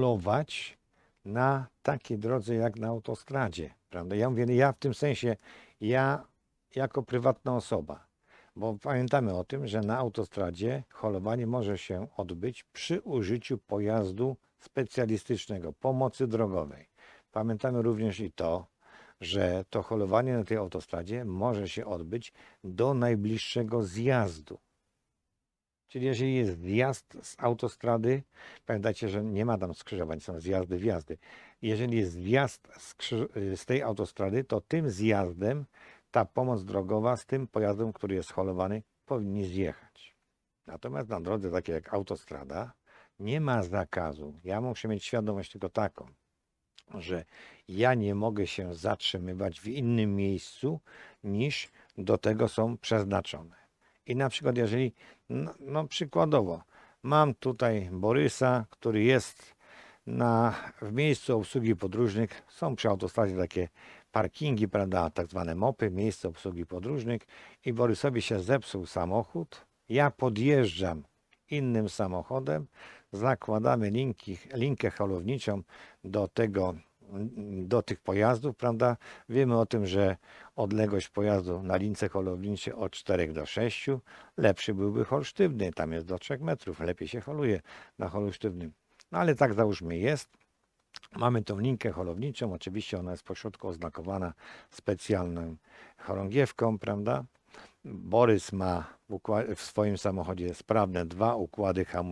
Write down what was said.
holować na takiej drodze jak na autostradzie, prawda? Ja mówię, ja w tym sensie, ja jako prywatna osoba, bo pamiętamy o tym, że na autostradzie holowanie może się odbyć przy użyciu pojazdu specjalistycznego, pomocy drogowej. Pamiętamy również i to, że to holowanie na tej autostradzie może się odbyć do najbliższego zjazdu. Czyli jeżeli jest zjazd z autostrady, pamiętajcie, że nie ma tam skrzyżowań, są zjazdy, wjazdy. Jeżeli jest zjazd z, y, z tej autostrady, to tym zjazdem ta pomoc drogowa z tym pojazdem, który jest holowany, powinni zjechać. Natomiast na drodze takiej jak autostrada nie ma zakazu. Ja muszę mieć świadomość tylko taką, że ja nie mogę się zatrzymywać w innym miejscu niż do tego są przeznaczone. I na przykład, jeżeli, no, no przykładowo, mam tutaj Borysa, który jest na, w miejscu obsługi podróżnych, są przy autostradzie takie parkingi, prawda, tak zwane mopy, miejsce obsługi podróżnych. I Borysowi się zepsuł samochód, ja podjeżdżam innym samochodem, zakładamy linki, linkę holowniczą do tego, do tych pojazdów, prawda? Wiemy o tym, że odległość pojazdu na lince holowniczej od 4 do 6, lepszy byłby hol sztywny, tam jest do 3 metrów, lepiej się holuje na holu sztywnym. No ale tak załóżmy jest. Mamy tą linkę holowniczą, oczywiście ona jest pośrodku oznakowana specjalną chorągiewką, prawda? Borys ma w, w swoim samochodzie sprawne dwa układy hamulcowe.